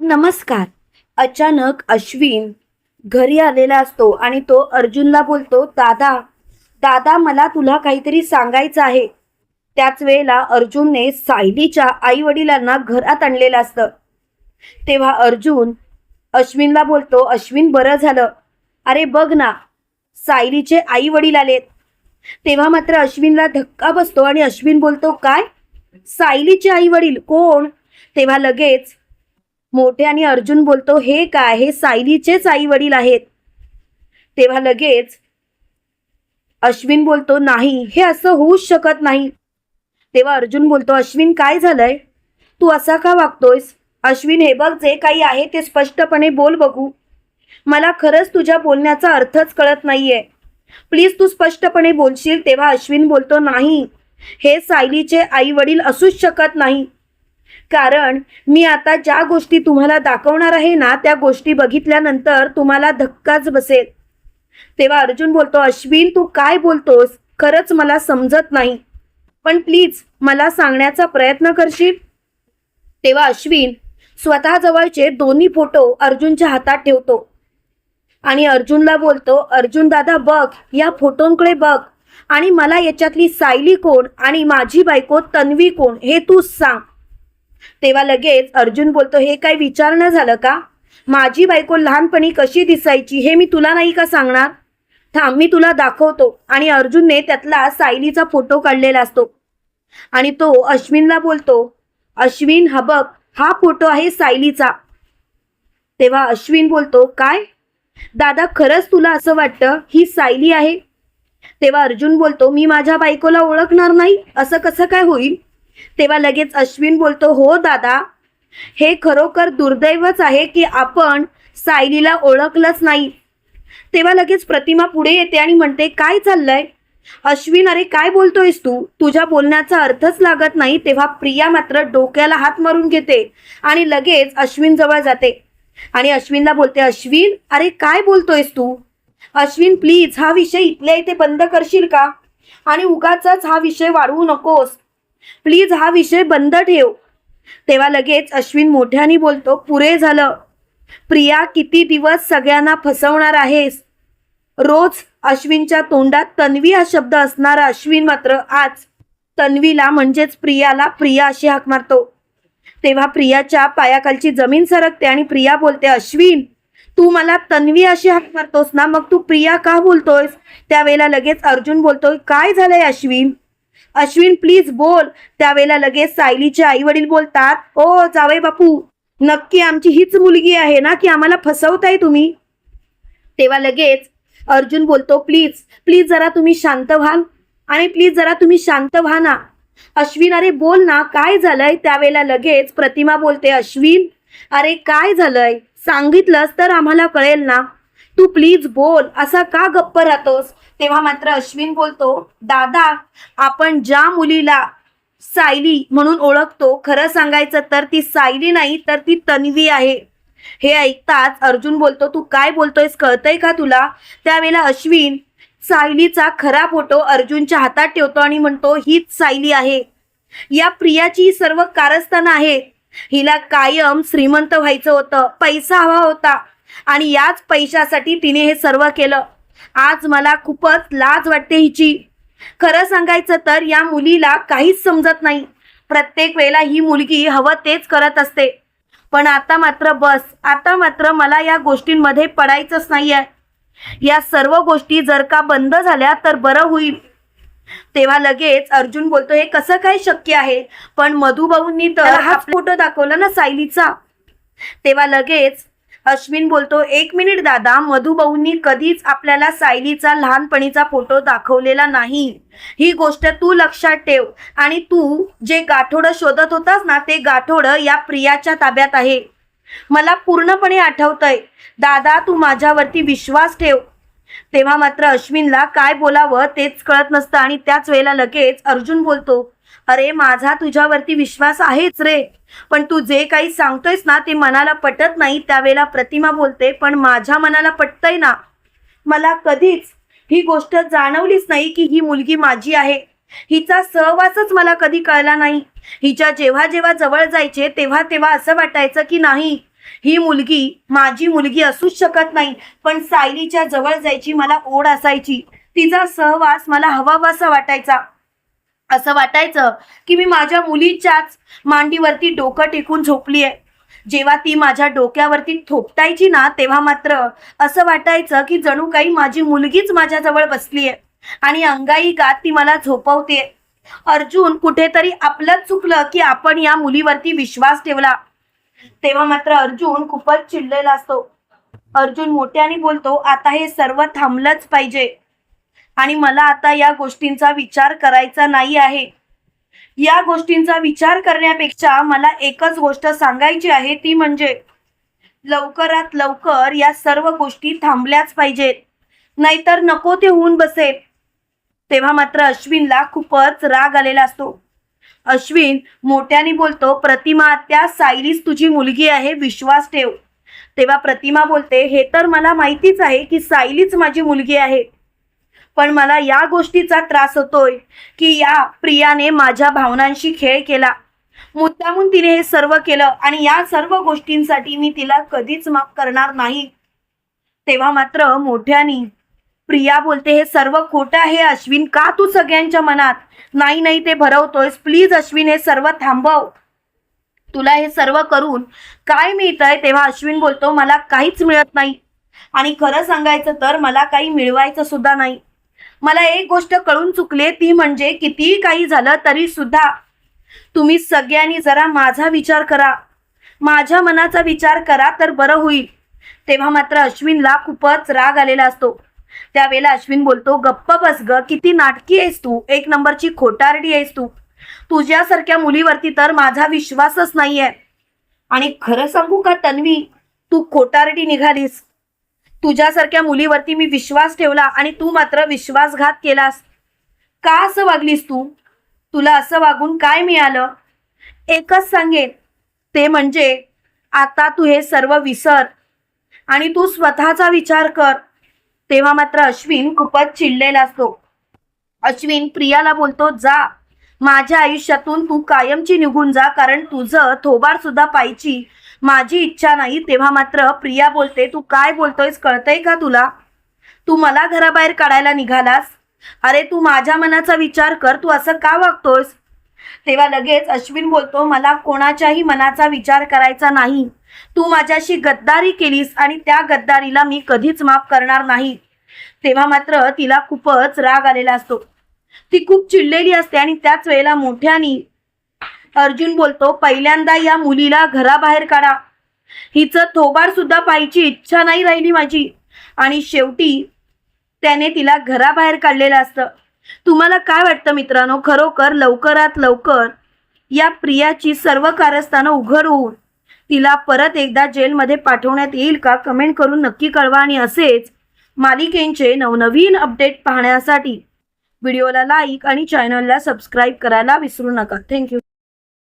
नमस्कार. अचानक अश्विन घरी आलेला असतो आणि तो अर्जुनला बोलतो दादा दादा मला तुला काहीतरी सांगायचं आहे. त्याच वेळेला अर्जुनने सायलीच्या आई वडिलांना घरात आणलेलं असतं. तेव्हा अर्जुन अश्विनला बोलतो अश्विन बरं झालं. अरे बघ ना सायलीचे आई वडील आलेत. तेव्हा मात्र अश्विनला धक्का बसतो आणि अश्विन बोलतो काय? सायलीचे आई वडील कोण? तेव्हा लगेच मोठे आणि अर्जुन बोलतो हे काय? हे सायलीचेच आई वडील आहेत. तेव्हा लगेच अश्विन बोलतो नाही हे असं होऊच शकत नाही. तेव्हा अर्जुन बोलतो अश्विन काय झालंय? तू असा का वागतोयस? अश्विन हे बघ जे काही आहे ते स्पष्टपणे बोल बघू. मला खरंच तुझ्या बोलण्याचा अर्थच कळत नाहीये. प्लीज तू स्पष्टपणे बोलशील. तेव्हा अश्विन बोलतो नाही हे सायलीचे आई वडील असूच शकत नाही. कारण मी आता ज्या गोष्टी तुम्हाला दाखवणार आहे ना त्या गोष्टी बघितल्यानंतर तुम्हाला धक्काच बसेल. तेव्हा अर्जुन बोलतो अश्विन तू काय बोलतोस? खरंच मला समजत नाही. पण प्लीज मला सांगण्याचा प्रयत्न करशील? तेव्हा अश्विन स्वतः जवळचे दोन्ही फोटो अर्जुनच्या हातात ठेवतो. आणि अर्जुनला बोलतो अर्जुन दादा बघ या फोटोंकडे बघ. आणि मला याच्यातली सायली कोण आणि माझी बायको तन्वी कोण हे तू सांग. तेव्हा लगेच अर्जुन बोलतो हे काय विचारणं झालं का? माझी बायको लहानपणी कशी दिसायची हे मी तुला नाही का सांगणार? थांब मी तुला दाखवतो. आणि अर्जुनने त्यातला सायलीचा फोटो काढलेला असतो. आणि तो अश्विनला बोलतो अश्विन हा बघ हा फोटो आहे सायलीचा. तेव्हा अश्विन बोलतो काय? दादा खरंच तुला असं वाटतं ही सायली आहे? तेव्हा अर्जुन बोलतो मी माझ्या बायकोला ओळखणार नाही असं कसं काय होईल? तेव्हा लगेच अश्विन बोलतो हो दादा हे खरोखर दुर्दैवच आहे की आपण सायलीला ओळखलंच नाही. तेव्हा लगेच प्रतिमा पुढे येते आणि म्हणते काय चाललंय? अश्विन अरे काय बोलतोयस तू? तुझ्या बोलण्याचा अर्थच लागत नाही. तेव्हा प्रिया मात्र डोक्याला हात मारून घेते आणि लगेच अश्विन जवळ जाते. आणि अश्विनला बोलते अश्विन अरे काय बोलतोयस तू? अश्विन प्लीज हा विषय इथल्या इथे बंद करशील का? आणि उगाच हा विषय वाढवू नकोस. प्लीज हा विषय बंद ठेव. तेव्हा लगेच अश्विन मोठ्याने बोलतो पुरे झालं. प्रिया किती दिवस सगळ्यांना फसवणार आहेस? रोज अश्विनच्या तोंडात तन्वी हा शब्द असणारा अश्विन मात्र आज तन्वीला म्हणजेच प्रियाला प्रिया अशी हाक मारतो. तेव्हा प्रियाच्या पायाखालची जमीन सरकते आणि प्रिया बोलते अश्विन तू मला तन्वी अशी हाक मारतोस ना मग तू प्रिया का बोलतोयस? त्यावेळेला लगेच अर्जुन बोलतोय काय झालंय अश्विन? अश्विन प्लीज बोल. त्यावेळेला लगेच सायलीचे आई वडील बोलतात ओ जावई बापू नक्की आमची हीच मुलगी आहे ना की आम्हाला फसवताय तुम्ही? तेव्हा लगेच अर्जुन बोलतो प्लीज प्लीज जरा तुम्ही शांत व्हाल आणि प्लीज जरा तुम्ही शांत व्हा ना. अश्विन अरे बोल ना काय झालंय? त्यावेळेला लगेच प्रतिमा बोलते अश्विन अरे काय झालंय? सांगितलंस तर आम्हाला कळेल ना. तू प्लीज बोल असा का गप्प राहतोस? तेव्हा मात्र अश्विन बोलतो दादा आपण ज्या मुलीला सायली म्हणून ओळखतो खरं सांगायचं तर ती सायली नाही तर ती तन्वी आहे. हे ऐकताच अर्जुन बोलतो तू काय बोलतोयस कळतंय का तुला? त्यावेळेला अश्विन सायलीचा खरा फोटो अर्जुनच्या हातात ठेवतो आणि म्हणतो हीच सायली आहे. या प्रियाची सर्व कारस्थानं आहेत. हिला कायम श्रीमंत व्हायचं होतं पैसा हवा होता. आणि याच पैशासाठी तिने हे सर्व केलं. आज मला खूपच लाज वाटते हिची. खरं सांगायचं तर या मुलीला काहीच समजत नाही. प्रत्येक वेळेला ही मुलगी हवं तेच करत असते. पण आता मात्र बस आता मात्र मला या गोष्टींमध्ये पडायचंच नाहीये. या सर्व गोष्टी जर का बंद झाल्या तर बरं होईल. तेव्हा लगेच अर्जुन बोलतो हे कसं काय शक्य आहे? पण मधुभाऊंनी तर हा फोटो दाखवला ना सायलीचा. तेव्हा लगेच अश्विन बोलतो एक मिनिट दादा मधुभाऊंनी कधीच आपल्याला सायलीचा लहानपणीचा फोटो दाखवलेला नाही. ही गोष्ट तू लक्षात ठेव आणि तू जे गाठोडं शोधत होतास ना ते गाठोडं या प्रियाच्या ताब्यात आहे. मला पूर्णपणे आठवतंय. दादा तू माझ्यावरती विश्वास ठेव. तेव्हा मात्र अश्विनला काय बोलावं तेच कळत नसतं आणि त्याच वेळेला लगेच अर्जुन बोलतो अरे माझा तुझ्यावरती विश्वास आहेच रे. पण तू जे काही सांगतोयस ना ते मनाला पटत नाही. त्यावेळेला प्रतिमा बोलते पण माझ्या मनाला पटतंय ना. मला कधीच ही गोष्ट जाणवलीच नाही की ही मुलगी माझी आहे. हिचा सहवासच मला कधी कळला नाही. हिच्या जेव्हा जेव्हा जवळ जायचे तेव्हा तेव्हा असं वाटायचं की नाही ही मुलगी माझी मुलगी असूच शकत नाही. पण सायलीच्या जवळ जायची मला ओढ असायची. तिचा सहवास मला हवावासा वाटायचा. असं वाटायचं की मी माझ्या मुलीच्याच मांडीवरती डोकं टेकून झोपली आहे जेव्हा ती माझ्या डोक्यावरती थोपटायची ना तेव्हा मात्र असं वाटायचं की जणू काही माझी मुलगीच माझ्याजवळ बसली आहे आणि अंगाई गात ती मला झोपवते अर्जुन कुठेतरी आपलंच चुकलं की आपण या मुलीवरती विश्वास ठेवला. तेव्हा मात्र अर्जुन खूपच चिडलेला असतो. अर्जुन मोठ्याने बोलतो आता हे सर्व थांबलंच पाहिजे. आणि मला आता या गोष्टींचा विचार करायचा नाही आहे. या गोष्टींचा विचार करण्यापेक्षा मला एकच गोष्ट सांगायची आहे ती म्हणजे लवकरात लवकर या सर्व गोष्टी थांबल्याच पाहिजेत. नाहीतर नको ते होऊन बसेल. तेव्हा मात्र अश्विनला खूपच राग आलेला असतो. अश्विन मोठ्याने बोलतो प्रतिमा त्या सायलीच तुझी मुलगी आहे विश्वास ठेव. तेव्हा प्रतिमा बोलते हे तर मला माहितीच आहे की सायलीच माझी मुलगी आहे. पण मला या गोष्टीचा त्रास होतोय की या प्रियाने माझ्या भावनांशी खेळ केला. मुद्दामून तिने हे सर्व केलं आणि या सर्व गोष्टींसाठी मी तिला कधीच माफ करणार नाही. तेव्हा मात्र मोठ्यानी प्रिया बोलते हे सर्व खोटं आहे अश्विन का तू सगळ्यांच्या मनात नाही नाही ते भरवतोयस? प्लीज अश्विन हे सर्व थांबव. तुला हे सर्व करून काय मिळतंय? तेव्हा अश्विन बोलतो मला काहीच मिळत नाही. आणि खरं सांगायचं तर मला काही मिळवायचं सुद्धा नाही. मला एक गोष्ट कळून चुकले ती म्हणजे कितीही काही झालं तरी सुद्धा तुम्ही सगळ्यांनी जरा माझा विचार करा. माझ्या मनाचा विचार करा तर बरं होईल. तेव्हा मात्र अश्विनला खूपच राग आलेला असतो. त्यावेळेला अश्विन बोलतो गप्प बस ग किती नाटकी आहेस तू? एक नंबरची खोटारडी आहेस तू. तुझ्यासारख्या मुलीवरती तर माझा विश्वासच नाहीये. आणि खरं सांगू का तन्वी? तू खोटारडी निघालीस. तुझ्यासारख्या मुलीवरती मी विश्वास ठेवला आणि तू मात्र विश्वासघात केलास. का असं वागलीस तू? तुला असं वागून काय मिळालं? एकच सांगेन ते म्हणजे आता तू हे सर्व विसर आणि तू स्वतःचा विचार कर. तेव्हा मात्र अश्विन खूपच चिडलेला असतो. अश्विन प्रियाला बोलतो जा माझ्या आयुष्यातून तू कायमची निघून जा कारण तुझं थोबार सुद्धा पाहिजे माझी इच्छा नाही तेव्हा मात्र प्रिया बोलते तू काय बोलतोयस कळतंय का तुला? तू मला घराबाहेर काढायला निघालास? अरे तू माझ्या मनाचा विचार कर तू असं का वागतोयस? तेव्हा लगेच अश्विन बोलतो मला कोणाच्याही मनाचा विचार करायचा नाही. तू माझ्याशी गद्दारी केलीस आणि त्या गद्दारीला मी कधीच माफ करणार नाही. तेव्हा मात्र तिला खूपच राग आलेला असतो. ती खूप चिडलेली असते आणि त्याच वेळेला मोठ्यानी अर्जुन बोलतो पहिल्यांदा या मुलीला घराबाहेर काढा. हिचं थोबाड सुद्धा पाहायची इच्छा नाही राहिली माझी. आणि शेवटी त्याने तिला घराबाहेर काढलेलं असतं. तुम्हाला काय वाटतं मित्रांनो? खरोखर लवकरात लवकर या प्रियाची सर्व कारस्थानं उघड होऊन तिला परत एकदा जेलमध्ये पाठवण्यात येईल का? कमेंट करून नक्की कळवा आणि असेच मालिकेंचे नवनवीन अपडेट पाहण्यासाठी व्हिडिओला लाईक आणि चॅनलला सबस्क्राईब करायला विसरू नका. थँक्यू.